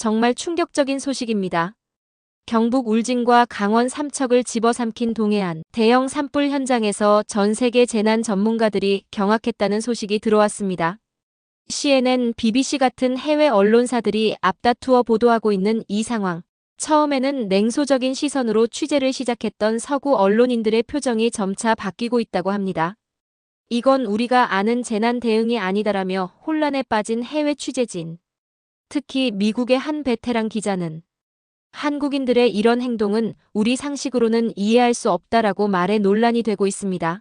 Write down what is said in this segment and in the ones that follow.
정말 충격적인 소식입니다. 경북 울진과 강원 삼척을 집어삼킨 동해안 대형 산불 현장에서 전 세계 재난 전문가들이 경악했다는 소식이 들어왔습니다. CNN, BBC 같은 해외 언론사들이 앞다투어 보도하고 있는 이 상황. 처음에는 냉소적인 시선으로 취재를 시작했던 서구 언론인들의 표정이 점차 바뀌고 있다고 합니다. 이건 우리가 아는 재난 대응이 아니다라며 혼란에 빠진 해외 취재진. 특히 미국의 한 베테랑 기자는 한국인들의 이런 행동은 우리 상식으로는 이해할 수 없다라고 말해 논란이 되고 있습니다.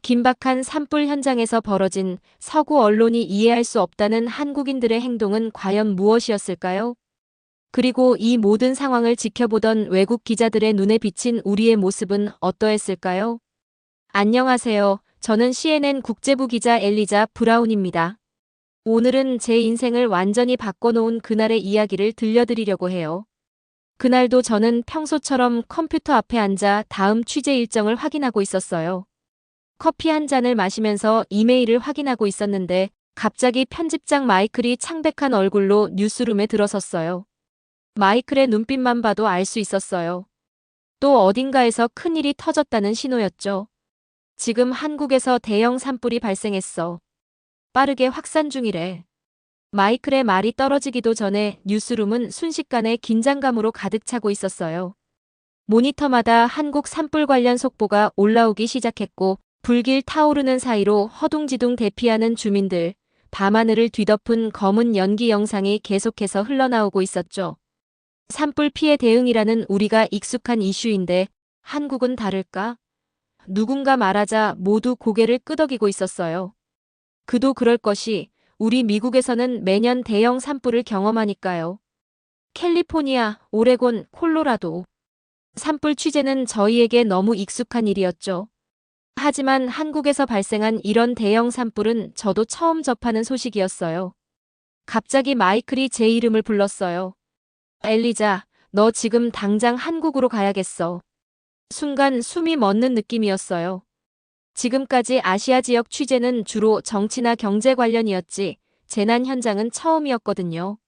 긴박한 산불 현장에서 벌어진 서구 언론이 이해할 수 없다는 한국인들의 행동은 과연 무엇이었을까요? 그리고 이 모든 상황을 지켜보던 외국 기자들의 눈에 비친 우리의 모습은 어떠했을까요? 안녕하세요. 저는 CNN 국제부 기자 엘리자 브라운입니다. 오늘은 제 인생을 완전히 바꿔놓은 그날의 이야기를 들려드리려고 해요. 그날도 저는 평소처럼 컴퓨터 앞에 앉아 다음 취재 일정을 확인하고 있었어요. 커피 한 잔을 마시면서 이메일을 확인하고 있었는데 갑자기 편집장 마이클이 창백한 얼굴로 뉴스룸에 들어섰어요. 마이클의 눈빛만 봐도 알 수 있었어요. 또 어딘가에서 큰일이 터졌다는 신호였죠. 지금 한국에서 대형 산불이 발생했어. 빠르게 확산 중이래. 마이클의 말이 떨어지기도 전에 뉴스룸은 순식간에 긴장감으로 가득 차고 있었어요. 모니터마다 한국 산불 관련 속보가 올라오기 시작했고 불길 타오르는 사이로 허둥지둥 대피하는 주민들, 밤하늘을 뒤덮은 검은 연기 영상이 계속해서 흘러나오고 있었죠. 산불 피해 대응이라는 우리가 익숙한 이슈인데 한국은 다를까? 누군가 말하자 모두 고개를 끄덕이고 있었어요. 그도 그럴 것이 우리 미국에서는 매년 대형 산불을 경험하니까요. 캘리포니아, 오레곤, 콜로라도. 산불 취재는 저희에게 너무 익숙한 일이었죠. 하지만 한국에서 발생한 이런 대형 산불은 저도 처음 접하는 소식이었어요. 갑자기 마이클이 제 이름을 불렀어요. 엘리자, 너 지금 당장 한국으로 가야겠어. 순간 숨이 멎는 느낌이었어요. 지금까지 아시아 지역 취재는 주로 정치나 경제 관련이었지, 재난 현장은 처음이었거든요.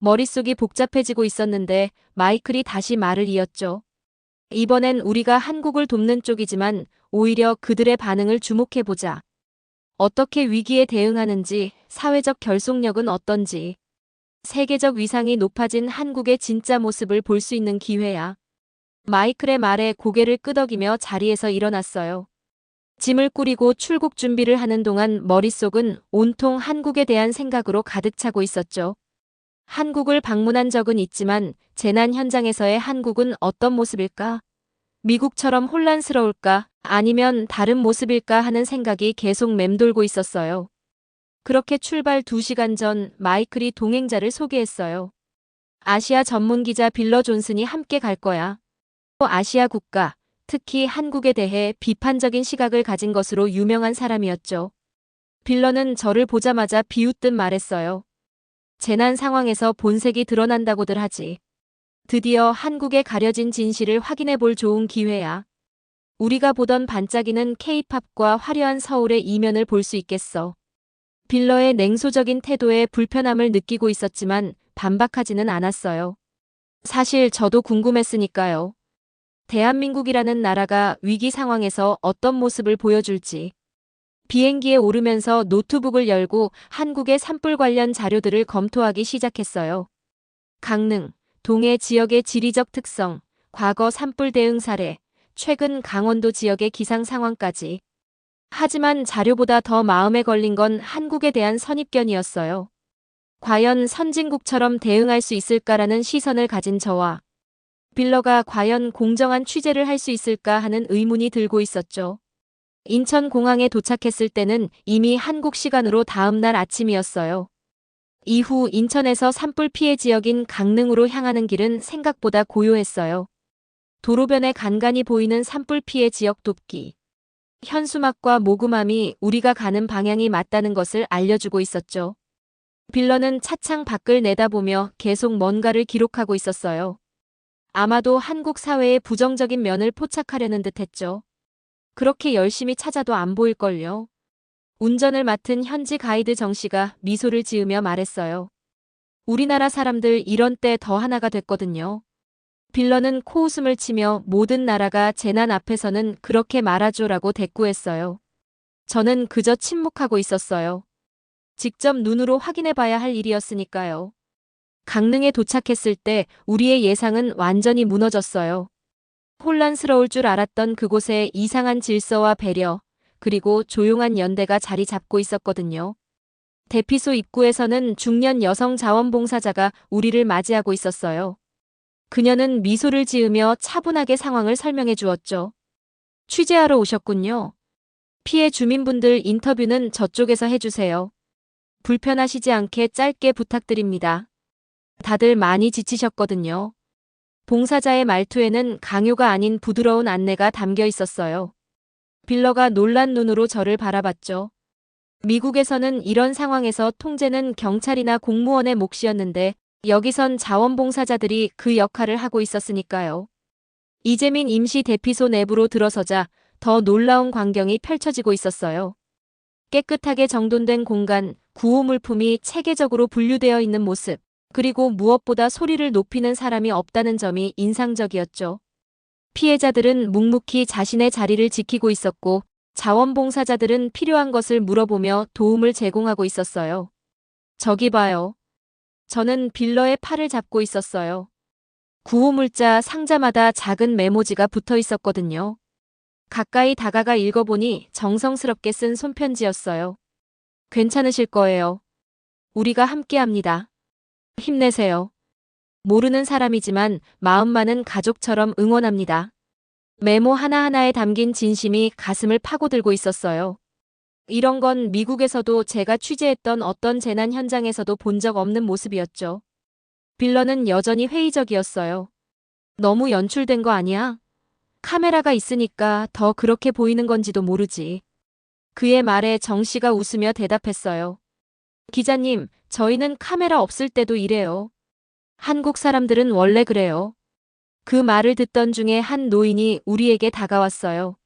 머릿속이 복잡해지고 있었는데 마이클이 다시 말을 이었죠. 이번엔 우리가 한국을 돕는 쪽이지만 오히려 그들의 반응을 주목해보자. 어떻게 위기에 대응하는지, 사회적 결속력은 어떤지, 세계적 위상이 높아진 한국의 진짜 모습을 볼 수 있는 기회야. 마이클의 말에 고개를 끄덕이며 자리에서 일어났어요. 짐을 꾸리고 출국 준비를 하는 동안 머릿속은 온통 한국에 대한 생각으로 가득 차고 있었죠. 한국을 방문한 적은 있지만 재난 현장에서의 한국은 어떤 모습일까? 미국처럼 혼란스러울까? 아니면 다른 모습일까 하는 생각이 계속 맴돌고 있었어요. 그렇게 출발 2시간 전 마이클이 동행자를 소개했어요. 아시아 전문 기자 빌러 존슨이 함께 갈 거야. 아시아 국가, 특히 한국에 대해 비판적인 시각을 가진 것으로 유명한 사람이었죠. 빌러는 저를 보자마자 비웃듯 말했어요. 재난 상황에서 본색이 드러난다고들 하지. 드디어 한국에 가려진 진실을 확인해 볼 좋은 기회야. 우리가 보던 반짝이는 케이팝과 화려한 서울의 이면을 볼 수 있겠어. 빌러의 냉소적인 태도에 불편함을 느끼고 있었지만 반박하지는 않았어요. 사실 저도 궁금했으니까요. 대한민국이라는 나라가 위기 상황에서 어떤 모습을 보여줄지. 비행기에 오르면서 노트북을 열고 한국의 산불 관련 자료들을 검토하기 시작했어요. 강릉, 동해 지역의 지리적 특성, 과거 산불 대응 사례, 최근 강원도 지역의 기상 상황까지. 하지만 자료보다 더 마음에 걸린 건 한국에 대한 선입견이었어요. 과연 선진국처럼 대응할 수 있을까라는 시선을 가진 저와 빌러가 과연 공정한 취재를 할 수 있을까 하는 의문이 들고 있었죠. 인천공항에 도착했을 때는 이미 한국 시간으로 다음날 아침이었어요. 이후 인천에서 산불 피해 지역인 강릉으로 향하는 길은 생각보다 고요했어요. 도로변에 간간히 보이는 산불 피해 지역 돕기. 현수막과 모금함이 우리가 가는 방향이 맞다는 것을 알려주고 있었죠. 빌러는 차창 밖을 내다보며 계속 뭔가를 기록하고 있었어요. 아마도 한국 사회의 부정적인 면을 포착하려는 듯 했죠. 그렇게 열심히 찾아도 안 보일걸요. 운전을 맡은 현지 가이드 정 씨가 미소를 지으며 말했어요. 우리나라 사람들 이런 때 더 하나가 됐거든요. 빌런은 코웃음을 치며 모든 나라가 재난 앞에서는 그렇게 말아줘라고 대꾸했어요. 저는 그저 침묵하고 있었어요. 직접 눈으로 확인해 봐야 할 일이었으니까요. 강릉에 도착했을 때 우리의 예상은 완전히 무너졌어요. 혼란스러울 줄 알았던 그곳에 이상한 질서와 배려, 그리고 조용한 연대가 자리 잡고 있었거든요. 대피소 입구에서는 중년 여성 자원봉사자가 우리를 맞이하고 있었어요. 그녀는 미소를 지으며 차분하게 상황을 설명해 주었죠. 취재하러 오셨군요. 피해 주민분들 인터뷰는 저쪽에서 해주세요. 불편하시지 않게 짧게 부탁드립니다. 다들 많이 지치셨거든요. 봉사자의 말투에는 강요가 아닌 부드러운 안내가 담겨 있었어요. 빌러가 놀란 눈으로 저를 바라봤죠. 미국에서는 이런 상황에서 통제는 경찰이나 공무원의 몫이었는데 여기선 자원봉사자들이 그 역할을 하고 있었으니까요. 이재민 임시 대피소 내부로 들어서자 더 놀라운 광경이 펼쳐지고 있었어요. 깨끗하게 정돈된 공간, 구호 물품이 체계적으로 분류되어 있는 모습, 그리고 무엇보다 소리를 높이는 사람이 없다는 점이 인상적이었죠. 피해자들은 묵묵히 자신의 자리를 지키고 있었고 자원봉사자들은 필요한 것을 물어보며 도움을 제공하고 있었어요. 저기 봐요. 저는 빌러의 팔을 잡고 있었어요. 구호물자 상자마다 작은 메모지가 붙어 있었거든요. 가까이 다가가 읽어보니 정성스럽게 쓴 손편지였어요. 괜찮으실 거예요. 우리가 함께합니다. 힘내세요. 모르는 사람이지만 마음만은 가족처럼 응원합니다. 메모 하나하나에 담긴 진심이 가슴을 파고들고 있었어요. 이런 건 미국에서도 제가 취재했던 어떤 재난 현장에서도 본 적 없는 모습이었죠. 빌런은 여전히 회의적이었어요. 너무 연출된 거 아니야? 카메라가 있으니까 더 그렇게 보이는 건지도 모르지. 그의 말에 정 씨가 웃으며 대답했어요. 기자님, 저희는 카메라 없을 때도 이래요. 한국 사람들은 원래 그래요. 그 말을 듣던 중에 한 노인이 우리에게 다가왔어요.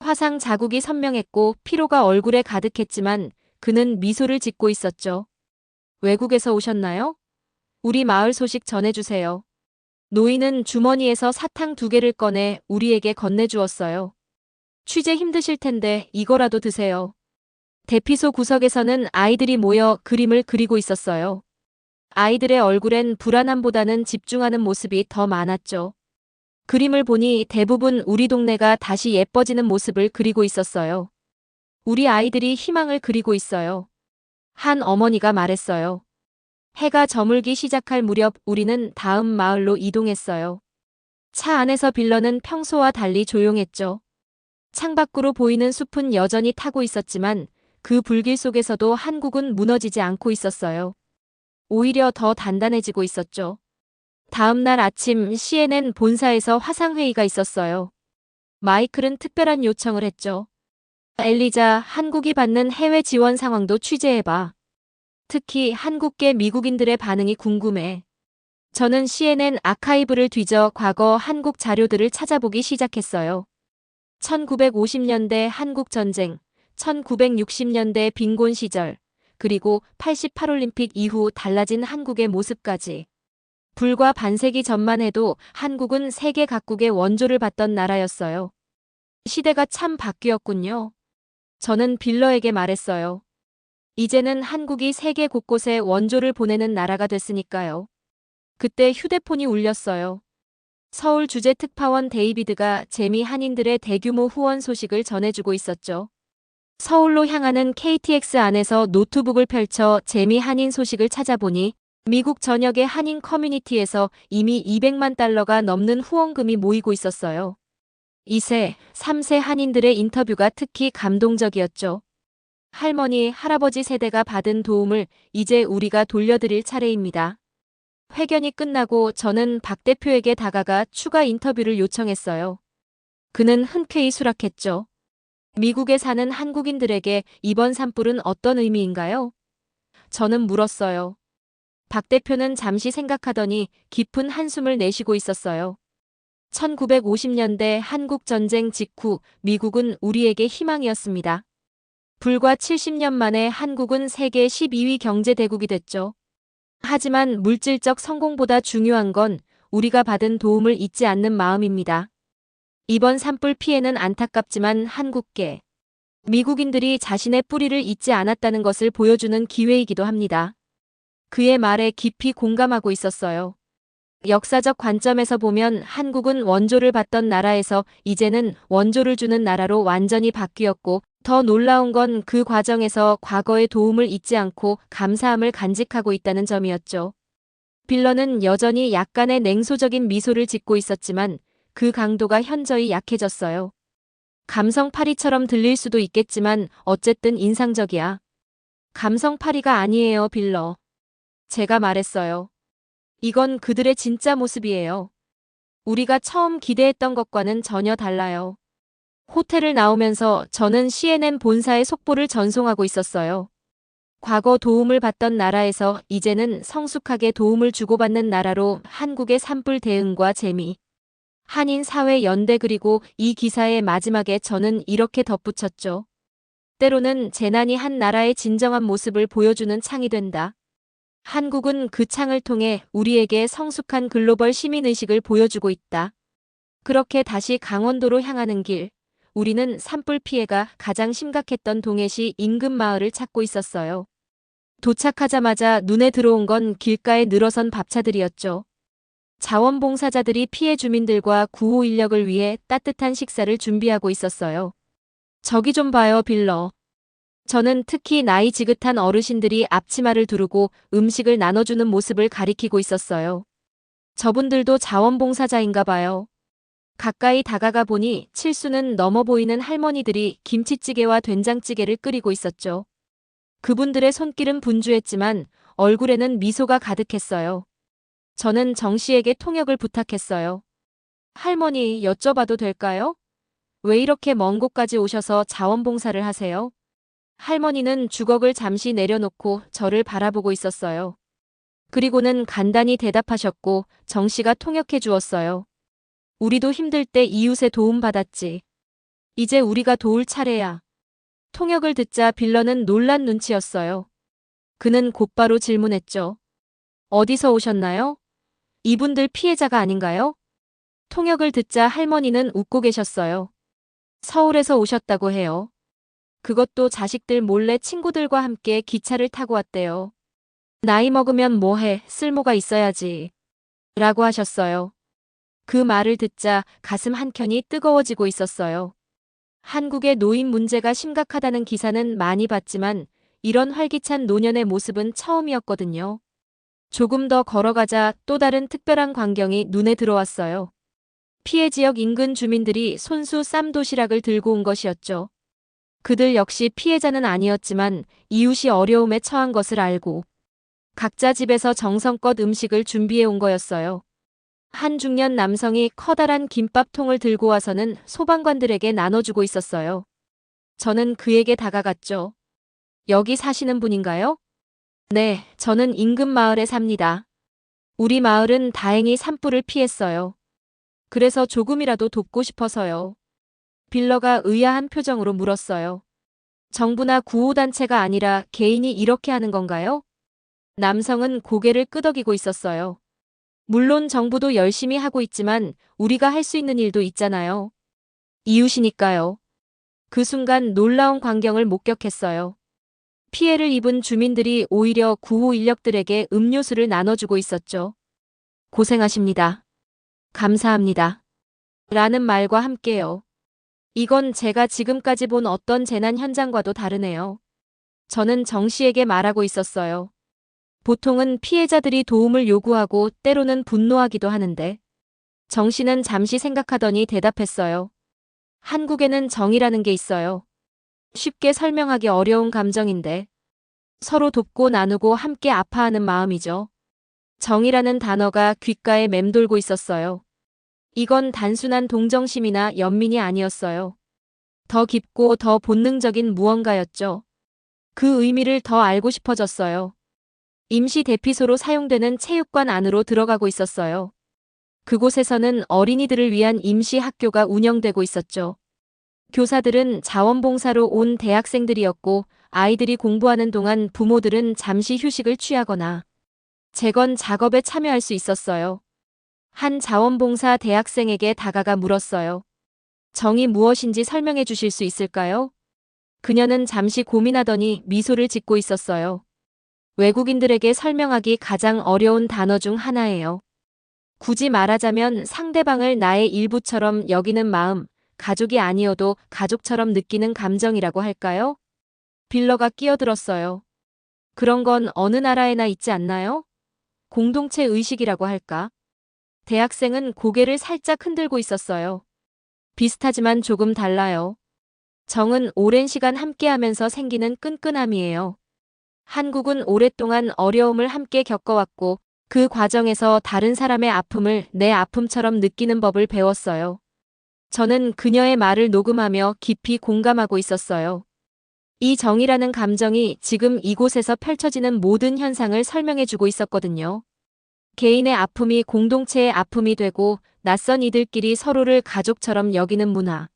화상 자국이 선명했고 피로가 얼굴에 가득했지만 그는 미소를 짓고 있었죠. 외국에서 오셨나요? 우리 마을 소식 전해주세요. 노인은 주머니에서 사탕 두 개를 꺼내 우리에게 건네주었어요. 취재 힘드실 텐데 이거라도 드세요. 대피소 구석에서는 아이들이 모여 그림을 그리고 있었어요. 아이들의 얼굴엔 불안함보다는 집중하는 모습이 더 많았죠. 그림을 보니 대부분 우리 동네가 다시 예뻐지는 모습을 그리고 있었어요. 우리 아이들이 희망을 그리고 있어요. 한 어머니가 말했어요. 해가 저물기 시작할 무렵 우리는 다음 마을로 이동했어요. 차 안에서 빌런은 평소와 달리 조용했죠. 창밖으로 보이는 숲은 여전히 타고 있었지만 그 불길 속에서도 한국은 무너지지 않고 있었어요. 오히려 더 단단해지고 있었죠. 다음 날 아침 CNN 본사에서 화상회의가 있었어요. 마이클은 특별한 요청을 했죠. 엘리자, 한국이 받는 해외 지원 상황도 취재해봐. 특히 한국계 미국인들의 반응이 궁금해. 저는 CNN 아카이브를 뒤져 과거 한국 자료들을 찾아보기 시작했어요. 1950년대 한국 전쟁, 1960년대 빈곤 시절, 그리고 88올림픽 이후 달라진 한국의 모습까지. 불과 반세기 전만 해도 한국은 세계 각국의 원조를 받던 나라였어요. 시대가 참 바뀌었군요. 저는 빌러에게 말했어요. 이제는 한국이 세계 곳곳에 원조를 보내는 나라가 됐으니까요. 그때 휴대폰이 울렸어요. 서울 주재 특파원 데이비드가 재미 한인들의 대규모 후원 소식을 전해주고 있었죠. 서울로 향하는 KTX 안에서 노트북을 펼쳐 재미 한인 소식을 찾아보니 미국 전역의 한인 커뮤니티에서 이미 200만 달러가 넘는 후원금이 모이고 있었어요. 2세, 3세 한인들의 인터뷰가 특히 감동적이었죠. 할머니, 할아버지 세대가 받은 도움을 이제 우리가 돌려드릴 차례입니다. 회견이 끝나고 저는 박 대표에게 다가가 추가 인터뷰를 요청했어요. 그는 흔쾌히 수락했죠. 미국에 사는 한국인들에게 이번 산불은 어떤 의미인가요? 저는 물었어요. 박 대표는 잠시 생각하더니 깊은 한숨을 내쉬고 있었어요. 1950년대 한국 전쟁 직후 미국은 우리에게 희망이었습니다. 불과 70년 만에 한국은 세계 12위 경제 대국이 됐죠. 하지만 물질적 성공보다 중요한 건 우리가 받은 도움을 잊지 않는 마음입니다. 이번 산불 피해는 안타깝지만 한국계, 미국인들이 자신의 뿌리를 잊지 않았다는 것을 보여주는 기회이기도 합니다. 그의 말에 깊이 공감하고 있었어요. 역사적 관점에서 보면 한국은 원조를 받던 나라에서 이제는 원조를 주는 나라로 완전히 바뀌었고 더 놀라운 건 그 과정에서 과거의 도움을 잊지 않고 감사함을 간직하고 있다는 점이었죠. 빌런은 여전히 약간의 냉소적인 미소를 짓고 있었지만 그 강도가 현저히 약해졌어요. 감성 파리처럼 들릴 수도 있겠지만 어쨌든 인상적이야. 감성 파리가 아니에요, 빌러. 제가 말했어요. 이건 그들의 진짜 모습이에요. 우리가 처음 기대했던 것과는 전혀 달라요. 호텔을 나오면서 저는 CNN 본사의 속보를 전송하고 있었어요. 과거 도움을 받던 나라에서 이제는 성숙하게 도움을 주고받는 나라로 한국의 산불 대응과 재미. 한인 사회 연대 그리고 이 기사의 마지막에 저는 이렇게 덧붙였죠. 때로는 재난이 한 나라의 진정한 모습을 보여주는 창이 된다. 한국은 그 창을 통해 우리에게 성숙한 글로벌 시민의식을 보여주고 있다. 그렇게 다시 강원도로 향하는 길, 우리는 산불 피해가 가장 심각했던 동해시 인근 마을을 찾고 있었어요. 도착하자마자 눈에 들어온 건 길가에 늘어선 밥차들이었죠. 자원봉사자들이 피해 주민들과 구호 인력을 위해 따뜻한 식사를 준비하고 있었어요. 저기 좀 봐요, 빌러. 저는 특히 나이 지긋한 어르신들이 앞치마를 두르고 음식을 나눠주는 모습을 가리키고 있었어요. 저분들도 자원봉사자인가 봐요. 가까이 다가가 보니 칠수는 넘어 보이는 할머니들이 김치찌개와 된장찌개를 끓이고 있었죠. 그분들의 손길은 분주했지만 얼굴에는 미소가 가득했어요. 저는 정 씨에게 통역을 부탁했어요. 할머니, 여쭤봐도 될까요? 왜 이렇게 먼 곳까지 오셔서 자원봉사를 하세요? 할머니는 주걱을 잠시 내려놓고 저를 바라보고 있었어요. 그리고는 간단히 대답하셨고 정 씨가 통역해 주었어요. 우리도 힘들 때 이웃의 도움 받았지. 이제 우리가 도울 차례야. 통역을 듣자 빌런은 놀란 눈치였어요. 그는 곧바로 질문했죠. 어디서 오셨나요? 이분들 피해자가 아닌가요? 통역을 듣자 할머니는 웃고 계셨어요. 서울에서 오셨다고 해요. 그것도 자식들 몰래 친구들과 함께 기차를 타고 왔대요. 나이 먹으면 뭐해, 쓸모가 있어야지. 라고 하셨어요. 그 말을 듣자 가슴 한켠이 뜨거워지고 있었어요. 한국의 노인 문제가 심각하다는 기사는 많이 봤지만 이런 활기찬 노년의 모습은 처음이었거든요. 조금 더 걸어가자 또 다른 특별한 광경이 눈에 들어왔어요. 피해 지역 인근 주민들이 손수 쌈 도시락을 들고 온 것이었죠. 그들 역시 피해자는 아니었지만 이웃이 어려움에 처한 것을 알고 각자 집에서 정성껏 음식을 준비해 온 거였어요. 한 중년 남성이 커다란 김밥통을 들고 와서는 소방관들에게 나눠주고 있었어요. 저는 그에게 다가갔죠. 여기 사시는 분인가요? 네, 저는 인근 마을에 삽니다. 우리 마을은 다행히 산불을 피했어요. 그래서 조금이라도 돕고 싶어서요. 빌러가 의아한 표정으로 물었어요. 정부나 구호단체가 아니라 개인이 이렇게 하는 건가요? 남성은 고개를 끄덕이고 있었어요. 물론 정부도 열심히 하고 있지만 우리가 할 수 있는 일도 있잖아요. 이웃이니까요. 그 순간 놀라운 광경을 목격했어요. 피해를 입은 주민들이 오히려 구호 인력들에게 음료수를 나눠주고 있었죠. 고생하십니다. 감사합니다. 라는 말과 함께요. 이건 제가 지금까지 본 어떤 재난 현장과도 다르네요. 저는 정 씨에게 말하고 있었어요. 보통은 피해자들이 도움을 요구하고 때로는 분노하기도 하는데 정 씨는 잠시 생각하더니 대답했어요. 한국에는 정이라는 게 있어요. 쉽게 설명하기 어려운 감정인데 서로 돕고 나누고 함께 아파하는 마음이죠. 정이라는 단어가 귓가에 맴돌고 있었어요. 이건 단순한 동정심이나 연민이 아니었어요. 더 깊고 더 본능적인 무언가였죠. 그 의미를 더 알고 싶어졌어요. 임시 대피소로 사용되는 체육관 안으로 들어가고 있었어요. 그곳에서는 어린이들을 위한 임시 학교가 운영되고 있었죠. 교사들은 자원봉사로 온 대학생들이었고 아이들이 공부하는 동안 부모들은 잠시 휴식을 취하거나 재건 작업에 참여할 수 있었어요. 한 자원봉사 대학생에게 다가가 물었어요. 정이 무엇인지 설명해 주실 수 있을까요? 그녀는 잠시 고민하더니 미소를 짓고 있었어요. 외국인들에게 설명하기 가장 어려운 단어 중 하나예요. 굳이 말하자면 상대방을 나의 일부처럼 여기는 마음, 가족이 아니어도 가족처럼 느끼는 감정이라고 할까요? 빌러가 끼어들었어요. 그런 건 어느 나라에나 있지 않나요? 공동체 의식이라고 할까? 대학생은 고개를 살짝 흔들고 있었어요. 비슷하지만 조금 달라요. 정은 오랜 시간 함께하면서 생기는 끈끈함이에요. 한국은 오랫동안 어려움을 함께 겪어왔고 그 과정에서 다른 사람의 아픔을 내 아픔처럼 느끼는 법을 배웠어요. 저는 그녀의 말을 녹음하며 깊이 공감하고 있었어요. 이 정이라는 감정이 지금 이곳에서 펼쳐지는 모든 현상을 설명해주고 있었거든요. 개인의 아픔이 공동체의 아픔이 되고 낯선 이들끼리 서로를 가족처럼 여기는 문화.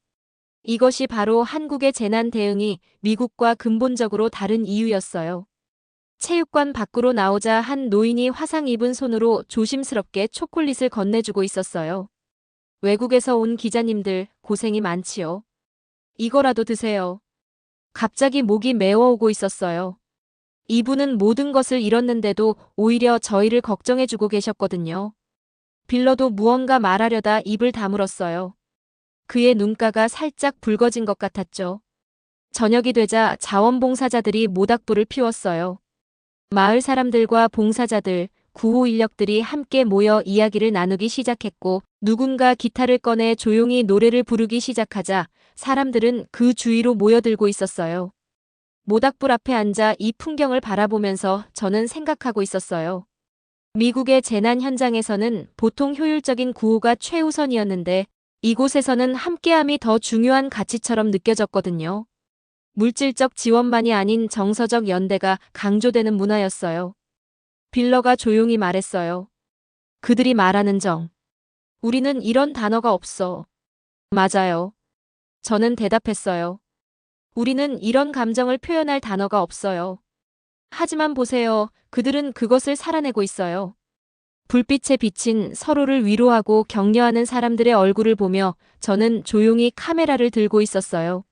이것이 바로 한국의 재난 대응이 미국과 근본적으로 다른 이유였어요. 체육관 밖으로 나오자 한 노인이 화상 입은 손으로 조심스럽게 초콜릿을 건네주고 있었어요. 외국에서 온 기자님들 고생이 많지요. 이거라도 드세요. 갑자기 목이 메워오고 있었어요. 이분은 모든 것을 잃었는데도 오히려 저희를 걱정해주고 계셨거든요. 빌러도 무언가 말하려다 입을 다물었어요. 그의 눈가가 살짝 붉어진 것 같았죠. 저녁이 되자 자원봉사자들이 모닥불을 피웠어요. 마을 사람들과 봉사자들, 구호 인력들이 함께 모여 이야기를 나누기 시작했고 누군가 기타를 꺼내 조용히 노래를 부르기 시작하자 사람들은 그 주위로 모여들고 있었어요. 모닥불 앞에 앉아 이 풍경을 바라보면서 저는 생각하고 있었어요. 미국의 재난 현장에서는 보통 효율적인 구호가 최우선이었는데 이곳에서는 함께함이 더 중요한 가치처럼 느껴졌거든요. 물질적 지원만이 아닌 정서적 연대가 강조되는 문화였어요. 빌러가 조용히 말했어요. 그들이 말하는 정. 우리는 이런 단어가 없어. 맞아요. 저는 대답했어요. 우리는 이런 감정을 표현할 단어가 없어요. 하지만 보세요. 그들은 그것을 살아내고 있어요. 불빛에 비친 서로를 위로하고 격려하는 사람들의 얼굴을 보며 저는 조용히 카메라를 들고 있었어요.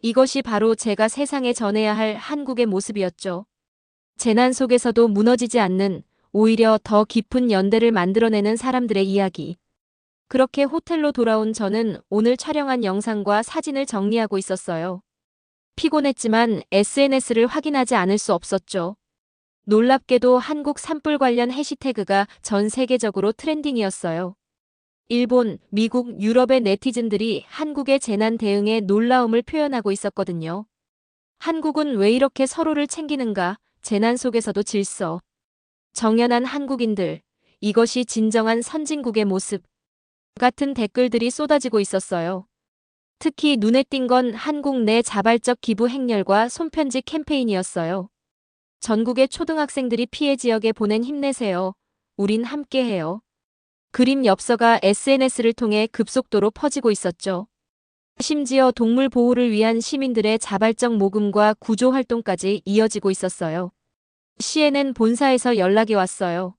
이것이 바로 제가 세상에 전해야 할 한국의 모습이었죠. 재난 속에서도 무너지지 않는 오히려 더 깊은 연대를 만들어내는 사람들의 이야기. 그렇게 호텔로 돌아온 저는 오늘 촬영한 영상과 사진을 정리하고 있었어요. 피곤했지만 SNS를 확인하지 않을 수 없었죠. 놀랍게도 한국 산불 관련 해시태그가 전 세계적으로 트렌딩이었어요. 일본, 미국, 유럽의 네티즌들이 한국의 재난 대응에 놀라움을 표현하고 있었거든요. 한국은 왜 이렇게 서로를 챙기는가? 재난 속에서도 질서. 정연한 한국인들. 이것이 진정한 선진국의 모습. 같은 댓글들이 쏟아지고 있었어요. 특히 눈에 띈 건 한국 내 자발적 기부 행렬과 손편지 캠페인이었어요. 전국의 초등학생들이 피해 지역에 보낸 힘내세요. 우린 함께해요. 그림 엽서가 SNS를 통해 급속도로 퍼지고 있었죠. 심지어 동물 보호를 위한 시민들의 자발적 모금과 구조 활동까지 이어지고 있었어요. CNN 본사에서 연락이 왔어요.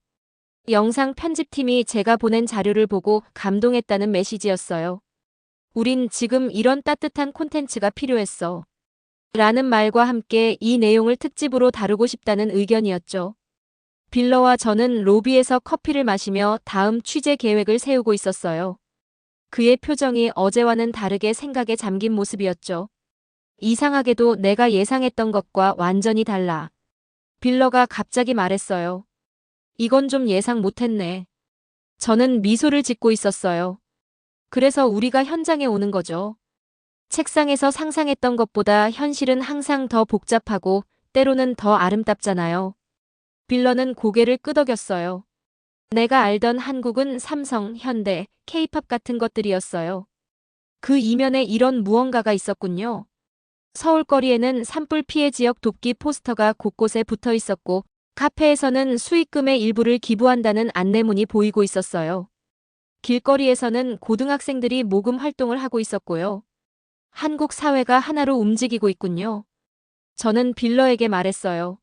영상 편집팀이 제가 보낸 자료를 보고 감동했다는 메시지였어요. 우린 지금 이런 따뜻한 콘텐츠가 필요했어. 라는 말과 함께 이 내용을 특집으로 다루고 싶다는 의견이었죠. 빌러와 저는 로비에서 커피를 마시며 다음 취재 계획을 세우고 있었어요. 그의 표정이 어제와는 다르게 생각에 잠긴 모습이었죠. 이상하게도 내가 예상했던 것과 완전히 달라. 빌러가 갑자기 말했어요. 이건 좀 예상 못했네. 저는 미소를 짓고 있었어요. 그래서 우리가 현장에 오는 거죠. 책상에서 상상했던 것보다 현실은 항상 더 복잡하고 때로는 더 아름답잖아요. 빌러는 고개를 끄덕였어요. 내가 알던 한국은 삼성, 현대, 케이팝 같은 것들이었어요. 그 이면에 이런 무언가가 있었군요. 서울 거리에는 산불 피해 지역 돕기 포스터가 곳곳에 붙어 있었고 카페에서는 수익금의 일부를 기부한다는 안내문이 보이고 있었어요. 길거리에서는 고등학생들이 모금 활동을 하고 있었고요. 한국 사회가 하나로 움직이고 있군요. 저는 빌러에게 말했어요.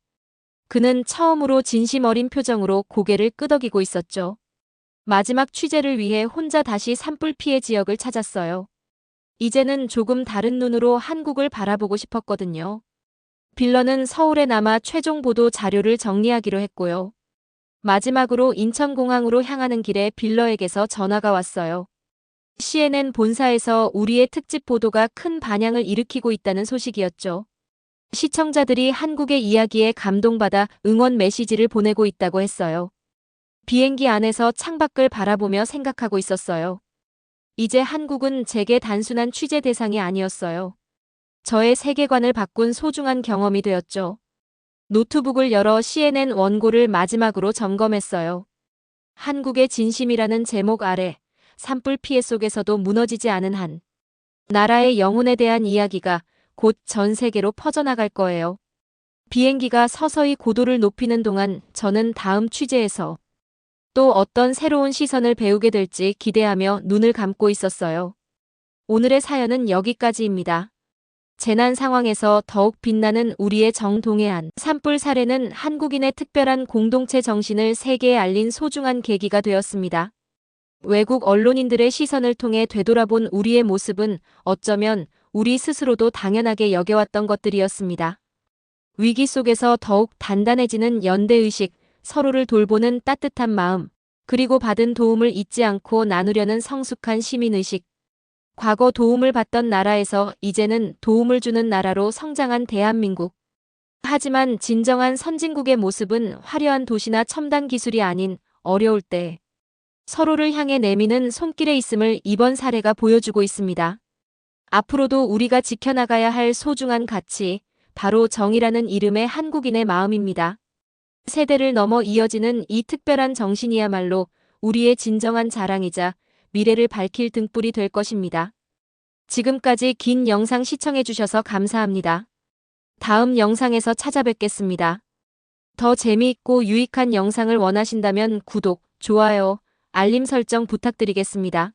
그는 처음으로 진심 어린 표정으로 고개를 끄덕이고 있었죠. 마지막 취재를 위해 혼자 다시 산불 피해 지역을 찾았어요. 이제는 조금 다른 눈으로 한국을 바라보고 싶었거든요. 빌런은 서울에 남아 최종 보도 자료를 정리하기로 했고요. 마지막으로 인천공항으로 향하는 길에 빌러에게서 전화가 왔어요. CNN 본사에서 우리의 특집 보도가 큰 반향을 일으키고 있다는 소식이었죠. 시청자들이 한국의 이야기에 감동받아 응원 메시지를 보내고 있다고 했어요. 비행기 안에서 창밖을 바라보며 생각하고 있었어요. 이제 한국은 제게 단순한 취재 대상이 아니었어요. 저의 세계관을 바꾼 소중한 경험이 되었죠. 노트북을 열어 CNN 원고를 마지막으로 점검했어요. 한국의 진심이라는 제목 아래 산불 피해 속에서도 무너지지 않은 한 나라의 영혼에 대한 이야기가 곧 전 세계로 퍼져나갈 거예요. 비행기가 서서히 고도를 높이는 동안 저는 다음 취재에서 또 어떤 새로운 시선을 배우게 될지 기대하며 눈을 감고 있었어요. 오늘의 사연은 여기까지입니다. 재난 상황에서 더욱 빛나는 우리의 정동해안 산불 사례는 한국인의 특별한 공동체 정신을 세계에 알린 소중한 계기가 되었습니다. 외국 언론인들의 시선을 통해 되돌아본 우리의 모습은 어쩌면 우리 스스로도 당연하게 여겨왔던 것들이었습니다. 위기 속에서 더욱 단단해지는 연대의식, 서로를 돌보는 따뜻한 마음, 그리고 받은 도움을 잊지 않고 나누려는 성숙한 시민의식. 과거 도움을 받던 나라에서 이제는 도움을 주는 나라로 성장한 대한민국. 하지만 진정한 선진국의 모습은 화려한 도시나 첨단 기술이 아닌 어려울 때 서로를 향해 내미는 손길에 있음을 이번 사례가 보여주고 있습니다. 앞으로도 우리가 지켜나가야 할 소중한 가치, 바로 정이라는 이름의 한국인의 마음입니다. 세대를 넘어 이어지는 이 특별한 정신이야말로 우리의 진정한 자랑이자 미래를 밝힐 등불이 될 것입니다. 지금까지 긴 영상 시청해주셔서 감사합니다. 다음 영상에서 찾아뵙겠습니다. 더 재미있고 유익한 영상을 원하신다면 구독, 좋아요, 알림 설정 부탁드리겠습니다.